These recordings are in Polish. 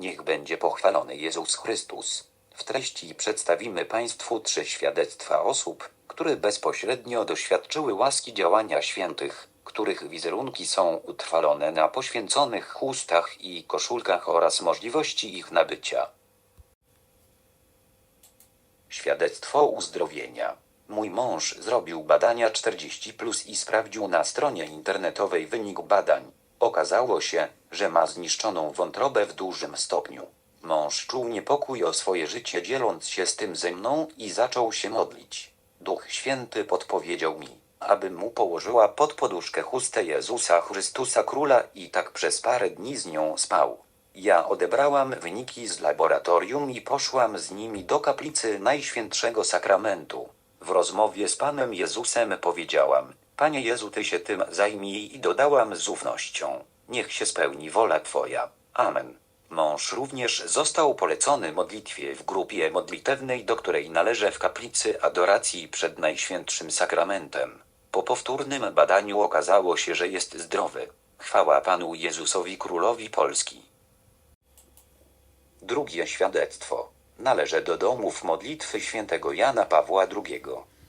Niech będzie pochwalony Jezus Chrystus. W treści przedstawimy Państwu trzy świadectwa osób, które bezpośrednio doświadczyły łaski działania świętych, których wizerunki są utrwalone na poświęconych chustach i koszulkach oraz możliwości ich nabycia. Świadectwo uzdrowienia. Mój mąż zrobił badania 40 plus i sprawdził na stronie internetowej wynik badań. Okazało się, że ma zniszczoną wątrobę w dużym stopniu. Mąż czuł niepokój o swoje życie, dzieląc się z tym ze mną i zaczął się modlić. Duch Święty podpowiedział mi, abym mu położyła pod poduszkę chustę Jezusa Chrystusa Króla i tak przez parę dni z nią spał. Ja odebrałam wyniki z laboratorium i poszłam z nimi do kaplicy Najświętszego Sakramentu. W rozmowie z Panem Jezusem powiedziałam: Panie Jezu, Ty się tym zajmij i dodałam z ufnością: Niech się spełni wola Twoja. Amen. Mąż również został polecony modlitwie w grupie modlitewnej, do której należę w kaplicy adoracji przed Najświętszym Sakramentem. Po powtórnym badaniu okazało się, że jest zdrowy. Chwała Panu Jezusowi Królowi Polski. Drugie świadectwo. Należę do domów modlitwy świętego Jana Pawła II.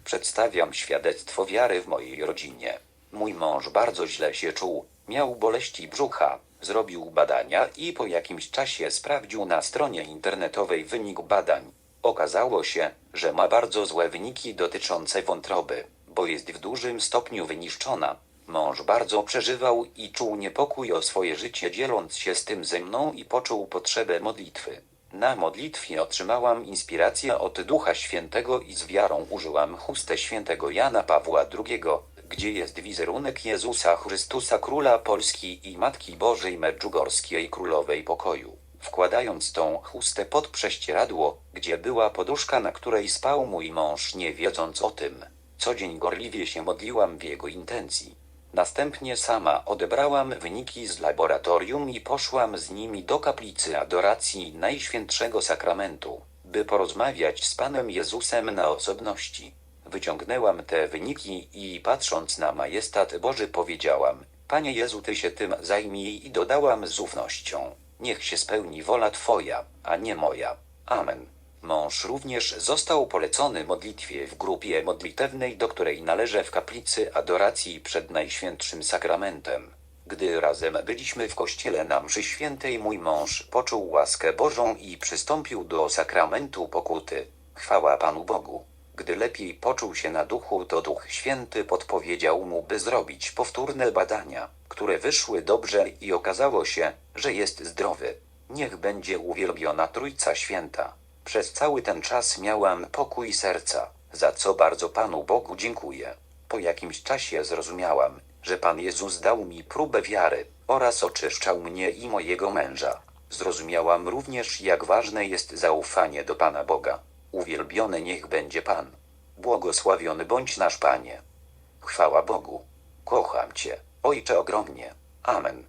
Przedstawiam świadectwo wiary w mojej rodzinie. Mój mąż bardzo źle się czuł, miał boleści brzucha, zrobił badania i po jakimś czasie sprawdził na stronie internetowej wynik badań. Okazało się, że ma bardzo złe wyniki dotyczące wątroby, bo jest w dużym stopniu wyniszczona. Mąż bardzo przeżywał i czuł niepokój o swoje życie, dzieląc się z tym ze mną i poczuł potrzebę modlitwy. Na modlitwie otrzymałam inspirację od Ducha Świętego i z wiarą użyłam chustę świętego Jana Pawła II, gdzie jest wizerunek Jezusa Chrystusa Króla Polski i Matki Bożej Medjugorskiej Królowej Pokoju. Wkładając tą chustę pod prześcieradło, gdzie była poduszka, na której spał mój mąż, nie wiedząc o tym, co dzień gorliwie się modliłam w jego intencji. Następnie sama odebrałam wyniki z laboratorium i poszłam z nimi do kaplicy adoracji Najświętszego Sakramentu, by porozmawiać z Panem Jezusem na osobności. Wyciągnęłam te wyniki i patrząc na majestat Boży powiedziałam: Panie Jezu, Ty się tym zajmij i dodałam z ufnością: Niech się spełni wola Twoja, a nie moja. Amen. Mąż również został polecony modlitwie w grupie modlitewnej, do której należę w kaplicy adoracji przed Najświętszym Sakramentem. Gdy razem byliśmy w kościele na mszy świętej, mój mąż poczuł łaskę Bożą i przystąpił do sakramentu pokuty. Chwała Panu Bogu. Gdy lepiej poczuł się na duchu, to Duch Święty podpowiedział mu, by zrobić powtórne badania, które wyszły dobrze i okazało się, że jest zdrowy. Niech będzie uwielbiona Trójca Święta. Przez cały ten czas miałam pokój serca, za co bardzo Panu Bogu dziękuję. Po jakimś czasie zrozumiałam, że Pan Jezus dał mi próbę wiary oraz oczyszczał mnie i mojego męża. Zrozumiałam również, jak ważne jest zaufanie do Pana Boga. Uwielbiony niech będzie Pan. Błogosławiony bądź nasz Panie. Chwała Bogu. Kocham Cię, Ojcze ogromnie. Amen.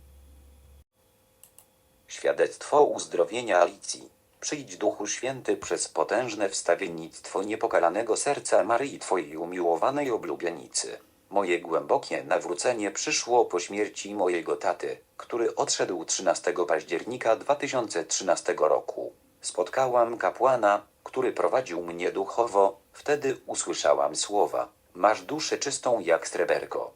Świadectwo uzdrowienia Alicji. Przyjdź Duchu Święty przez potężne wstawiennictwo niepokalanego serca Maryi Twojej umiłowanej oblubienicy. Moje głębokie nawrócenie przyszło po śmierci mojego taty, który odszedł 13 października 2013 roku. Spotkałam kapłana, który prowadził mnie duchowo, wtedy usłyszałam słowa: Masz duszę czystą jak sreberko.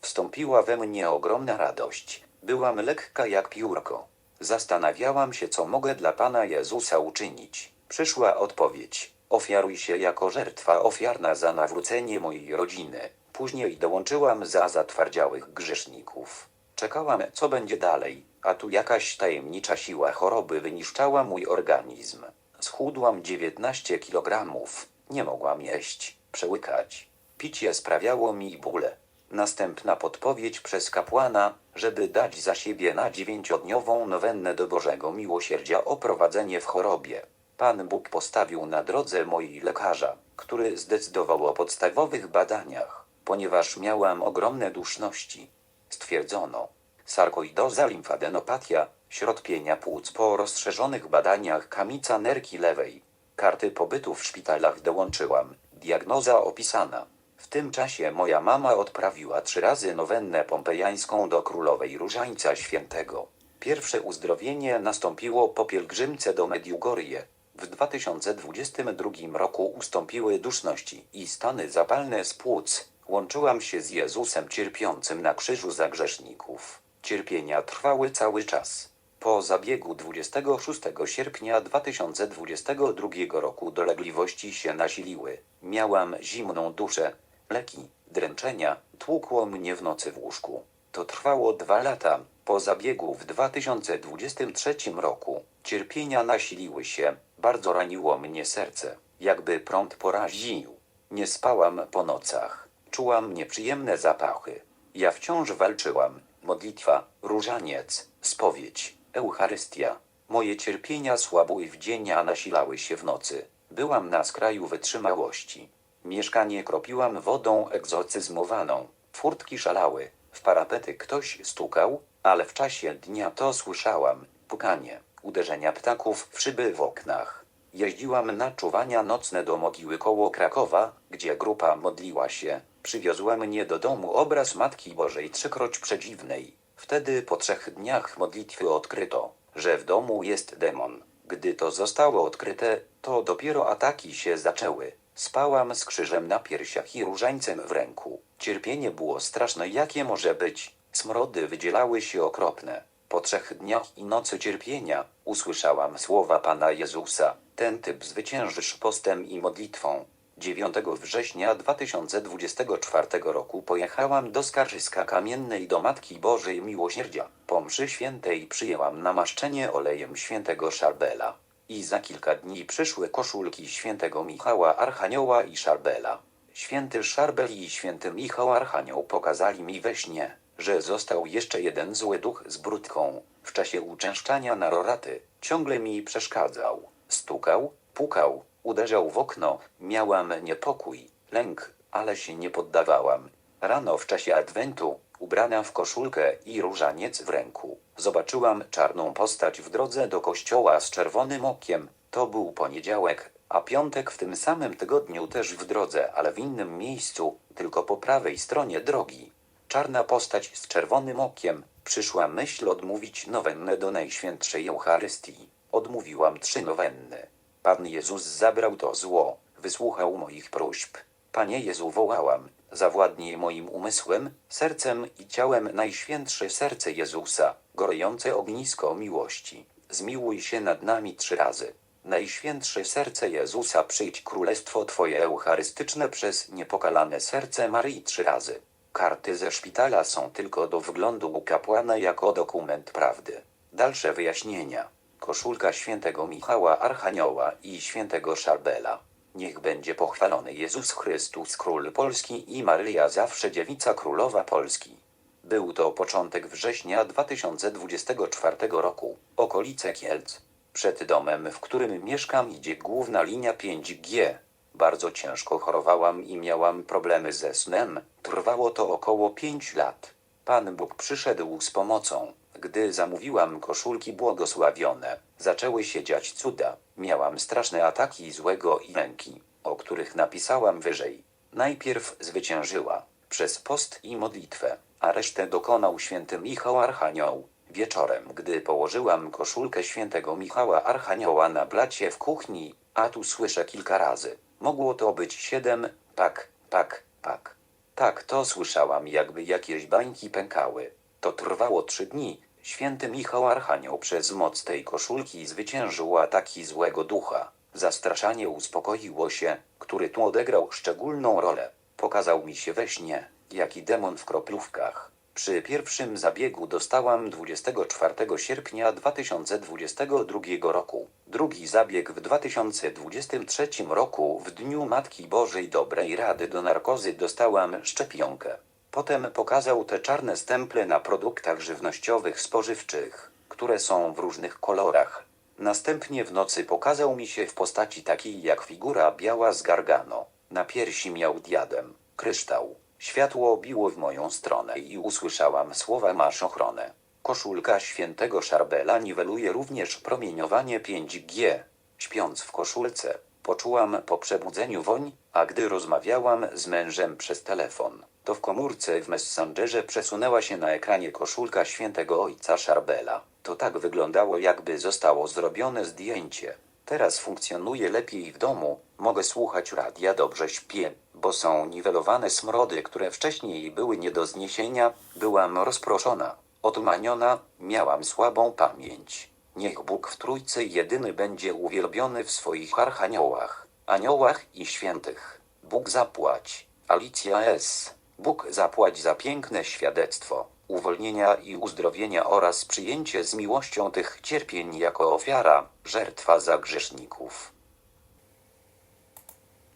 Wstąpiła we mnie ogromna radość. Byłam lekka jak piórko. Zastanawiałam się, co mogę dla Pana Jezusa uczynić. Przyszła odpowiedź: Ofiaruj się jako żertwa ofiarna za nawrócenie mojej rodziny. Później dołączyłam za zatwardziałych grzeszników. Czekałam, co będzie dalej, a tu jakaś tajemnicza siła choroby wyniszczała mój organizm. Schudłam 19 kilogramów. Nie mogłam jeść, przełykać. Picie sprawiało mi bóle. Następna podpowiedź przez kapłana, żeby dać za siebie na dziewięciodniową nowennę do Bożego Miłosierdzia o prowadzenie w chorobie. Pan Bóg postawił na drodze mojej lekarza, który zdecydował o podstawowych badaniach, ponieważ miałam ogromne duszności. Stwierdzono sarkoidoza, limfadenopatia, środpienia płuc po rozszerzonych badaniach kamica nerki lewej. Karty pobytu w szpitalach dołączyłam. Diagnoza opisana. W tym czasie moja mama odprawiła trzy razy nowennę pompejańską do królowej Różańca Świętego. Pierwsze uzdrowienie nastąpiło po pielgrzymce do Mediugorje. W 2022 roku ustąpiły duszności i stany zapalne z płuc. Łączyłam się z Jezusem cierpiącym na krzyżu za grzeszników. Cierpienia trwały cały czas. Po zabiegu 26 sierpnia 2022 roku dolegliwości się nasiliły. Miałam zimną duszę, leki, dręczenia, tłukło mnie w nocy w łóżku. To trwało dwa lata. Po zabiegu w 2023 roku cierpienia nasiliły się, bardzo raniło mnie serce, jakby prąd poraził. Nie spałam po nocach, czułam nieprzyjemne zapachy. Ja wciąż walczyłam. Modlitwa, różaniec, spowiedź, Eucharystia. Moje cierpienia słabły w dzień, a nasilały się w nocy. Byłam na skraju wytrzymałości. Mieszkanie kropiłam wodą egzorcyzmowaną. Furtki szalały. W parapety ktoś stukał, ale w czasie dnia to słyszałam. Pukanie, uderzenia ptaków w szyby w oknach. Jeździłam na czuwania nocne do mogiły koło Krakowa, gdzie grupa modliła się. Przywiozła mnie do domu obraz Matki Bożej trzykroć przedziwnej. Wtedy po trzech dniach modlitwy odkryto, że w domu jest demon. Gdy to zostało odkryte, to dopiero ataki się zaczęły. Spałam z krzyżem na piersiach i różańcem w ręku. Cierpienie było straszne, jakie może być. Smrody wydzielały się okropne. Po trzech dniach i nocy cierpienia usłyszałam słowa Pana Jezusa. Ten typ zwyciężysz postem i modlitwą. 9 września 2024 roku pojechałam do Skarżyska Kamiennej do Matki Bożej Miłosierdzia. Po mszy świętej przyjęłam namaszczenie olejem świętego Szarbela. I za kilka dni przyszły koszulki świętego Michała Archanioła i Szarbela. Święty Szarbel i święty Michał Archanioł pokazali mi we śnie, że został jeszcze jeden zły duch z brudką. W czasie uczęszczania na roraty ciągle mi przeszkadzał. Stukał, pukał, uderzał w okno, miałam niepokój, lęk, ale się nie poddawałam. Rano w czasie adwentu, ubrana w koszulkę i różaniec w ręku, zobaczyłam czarną postać w drodze do kościoła z czerwonym okiem. To był poniedziałek, a piątek w tym samym tygodniu też w drodze, ale w innym miejscu, tylko po prawej stronie drogi. Czarna postać z czerwonym okiem. Przyszła myśl odmówić nowennę do Najświętszej Eucharystii. Odmówiłam trzy nowenny. Pan Jezus zabrał to zło, wysłuchał moich próśb. Panie Jezu wołałam, zawładnij moim umysłem, sercem i ciałem Najświętsze Serce Jezusa, gorejące ognisko miłości. Zmiłuj się nad nami trzy razy. Najświętsze Serce Jezusa przyjdź królestwo Twoje eucharystyczne przez niepokalane serce Maryi trzy razy. Karty ze szpitala są tylko do wglądu u kapłana jako dokument prawdy. Dalsze wyjaśnienia. Koszulka świętego Michała Archanioła i świętego Szarbela. Niech będzie pochwalony Jezus Chrystus Król Polski i Maryja zawsze dziewica królowa Polski. Był to początek września 2024 roku, okolice Kielc. Przed domem, w którym mieszkam idzie główna linia 5G. Bardzo ciężko chorowałam i miałam problemy ze snem. Trwało to około 5 lat. Pan Bóg przyszedł z pomocą. Gdy zamówiłam koszulki błogosławione, zaczęły się dziać cuda. Miałam straszne ataki złego i lęki, o których napisałam wyżej. Najpierw zwyciężyła przez post i modlitwę, a resztę dokonał święty Michał Archanioł. Wieczorem, gdy położyłam koszulkę świętego Michała Archanioła na blacie w kuchni, a tu słyszę kilka razy. Mogło to być siedem, pak, pak, pak. Tak, to słyszałam, jakby jakieś bańki pękały. To trwało trzy dni. Święty Michał Archanioł przez moc tej koszulki zwyciężył ataki złego ducha. Zastraszanie uspokoiło się, który tu odegrał szczególną rolę. Pokazał mi się we śnie, jaki demon w kroplówkach. Przy pierwszym zabiegu dostałam 24 sierpnia 2022 roku. Drugi zabieg w 2023 roku w Dniu Matki Bożej Dobrej Rady do narkozy dostałam szczepionkę. Potem pokazał te czarne stemple na produktach żywnościowych spożywczych, które są w różnych kolorach. Następnie w nocy pokazał mi się w postaci takiej jak figura biała z gargano. Na piersi miał diadem, kryształ. Światło biło w moją stronę i usłyszałam słowa masz ochronę. Koszulka świętego Szarbela niweluje również promieniowanie 5G. Śpiąc w koszulce, Poczułam po przebudzeniu woń, a gdy rozmawiałam z mężem przez telefon, to w komórce w Messengerze przesunęła się na ekranie koszulka świętego ojca Szarbela. To tak wyglądało, jakby zostało zrobione zdjęcie. Teraz funkcjonuje lepiej w domu, mogę słuchać radia, dobrze śpię, bo są niwelowane smrody, które wcześniej były nie do zniesienia, byłam rozproszona, otumaniona, miałam słabą pamięć. Niech Bóg w Trójcy jedyny będzie uwielbiony w swoich archaniołach, aniołach i świętych. Bóg zapłać. Alicja S. Bóg zapłać za piękne świadectwo, uwolnienia i uzdrowienia oraz przyjęcie z miłością tych cierpień jako ofiara, żertwa za grzeszników.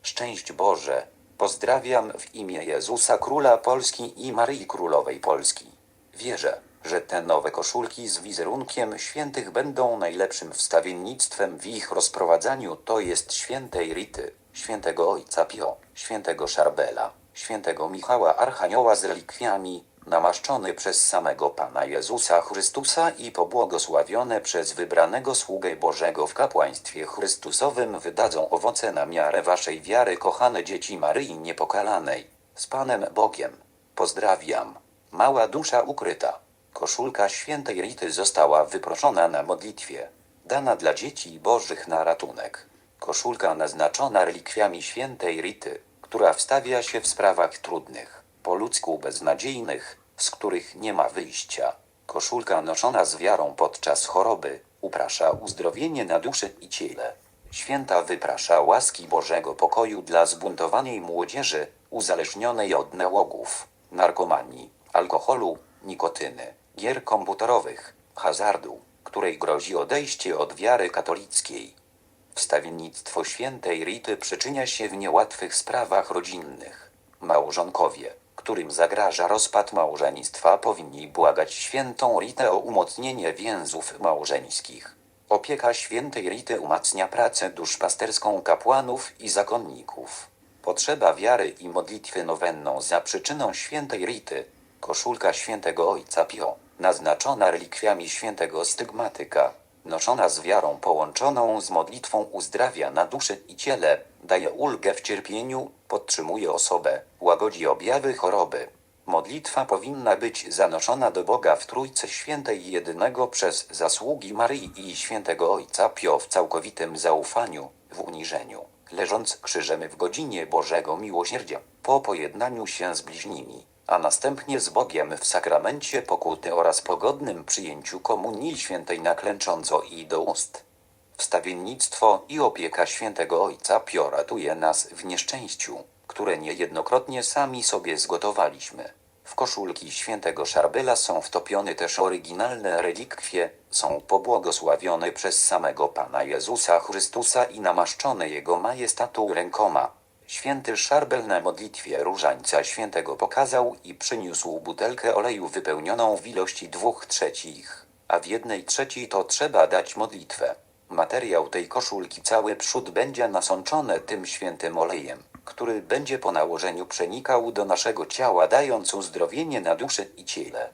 Szczęść Boże, pozdrawiam w imię Jezusa Króla Polski i Maryi Królowej Polski. Wierzę, że te nowe koszulki z wizerunkiem świętych będą najlepszym wstawiennictwem w ich rozprowadzaniu, to jest świętej Rity, świętego Ojca Pio, świętego Szarbela, świętego Michała Archanioła z relikwiami, namaszczony przez samego Pana Jezusa Chrystusa i pobłogosławione przez wybranego sługę Bożego w kapłaństwie Chrystusowym wydadzą owoce na miarę waszej wiary, kochane dzieci Maryi Niepokalanej. Z Panem Bogiem. Pozdrawiam. Mała dusza ukryta. Koszulka świętej Rity została wyproszona na modlitwie. Dana dla dzieci bożych na ratunek. Koszulka naznaczona relikwiami świętej Rity, która wstawia się w sprawach trudnych, po ludzku beznadziejnych, z których nie ma wyjścia. Koszulka noszona z wiarą podczas choroby uprasza uzdrowienie na duszy i ciele. Święta wyprasza łaski Bożego pokoju dla zbuntowanej młodzieży, uzależnionej od nałogów, narkomanii, alkoholu, nikotyny, gier komputerowych, hazardu, której grozi odejście od wiary katolickiej. Wstawiennictwo świętej Rity przyczynia się w niełatwych sprawach rodzinnych. Małżonkowie, którym zagraża rozpad małżeństwa, powinni błagać świętą Ritę o umocnienie więzów małżeńskich. Opieka świętej Rity umacnia pracę duszpasterską kapłanów i zakonników. Potrzeba wiary i modlitwy nowenną za przyczyną świętej Rity. Koszulka świętego ojca Pio, naznaczona relikwiami świętego stygmatyka, noszona z wiarą połączoną z modlitwą uzdrawia na duszy i ciele, daje ulgę w cierpieniu, podtrzymuje osobę, łagodzi objawy choroby. Modlitwa powinna być zanoszona do Boga w Trójcy Świętej jedynego przez zasługi Maryi i Świętego Ojca Pio w całkowitym zaufaniu, w uniżeniu, leżąc krzyżem w godzinie Bożego Miłosierdzia, po pojednaniu się z bliźnimi, a następnie z Bogiem w sakramencie pokuty oraz pogodnym przyjęciu Komunii Świętej naklęcząco i do ust. Wstawiennictwo i opieka świętego Ojca Pio ratuje nas w nieszczęściu, które niejednokrotnie sami sobie zgotowaliśmy. W koszulki świętego Szarbela są wtopione też oryginalne relikwie, są pobłogosławione przez samego Pana Jezusa Chrystusa i namaszczone Jego majestatu rękoma. Święty Szarbel na modlitwie różańca świętego pokazał i przyniósł butelkę oleju wypełnioną w ilości dwóch trzecich, a w jednej trzeciej to trzeba dać modlitwę. Materiał tej koszulki cały przód będzie nasączony tym świętym olejem, który będzie po nałożeniu przenikał do naszego ciała, dając uzdrowienie na duszy i ciele.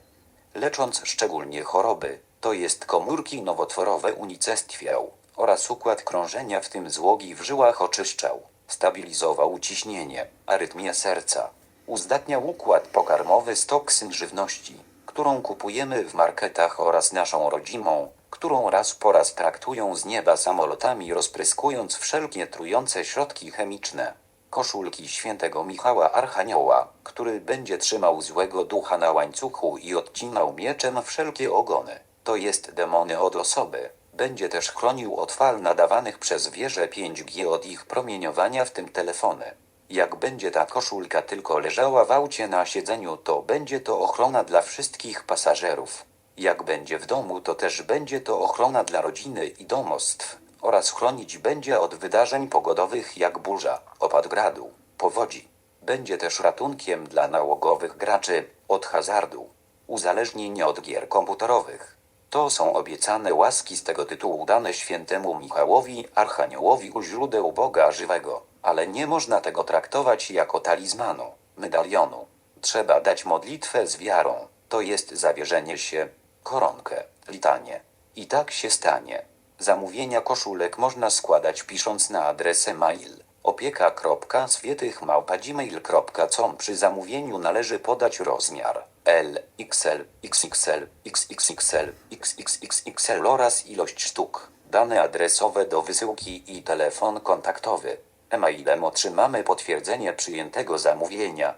Lecząc szczególnie choroby, to jest komórki nowotworowe unicestwiał oraz układ krążenia, w tym złogi w żyłach oczyszczał, stabilizował ciśnienie, arytmię serca, uzdatniał układ pokarmowy z toksyn żywności, którą kupujemy w marketach oraz naszą rodzimą, którą raz po raz traktują z nieba samolotami, rozpryskując wszelkie trujące środki chemiczne. Koszulki świętego Michała Archanioła, który będzie trzymał złego ducha na łańcuchu i odcinał mieczem wszelkie ogony, to jest demony od osoby. Będzie też chronił od fal nadawanych przez wieże 5G od ich promieniowania, w tym telefony. Jak będzie ta koszulka tylko leżała w aucie na siedzeniu, to będzie to ochrona dla wszystkich pasażerów. Jak będzie w domu, to też będzie to ochrona dla rodziny i domostw oraz chronić będzie od wydarzeń pogodowych jak burza, opad gradu, powodzi. Będzie też ratunkiem dla nałogowych graczy od hazardu, uzależnień od gier komputerowych. To są obiecane łaski z tego tytułu dane świętemu Michałowi, archaniołowi u źródeł Boga żywego, ale nie można tego traktować jako talizmanu, medalionu. Trzeba dać modlitwę z wiarą, to jest zawierzenie się, koronkę, litanie. I tak się stanie. Zamówienia koszulek można składać pisząc na adres e-mail opieka.swietych.gmail.com Przy zamówieniu należy podać rozmiar L, XL, XXL, XXXL, XXXXL oraz ilość sztuk, dane adresowe do wysyłki i telefon kontaktowy. E-mailem otrzymamy potwierdzenie przyjętego zamówienia.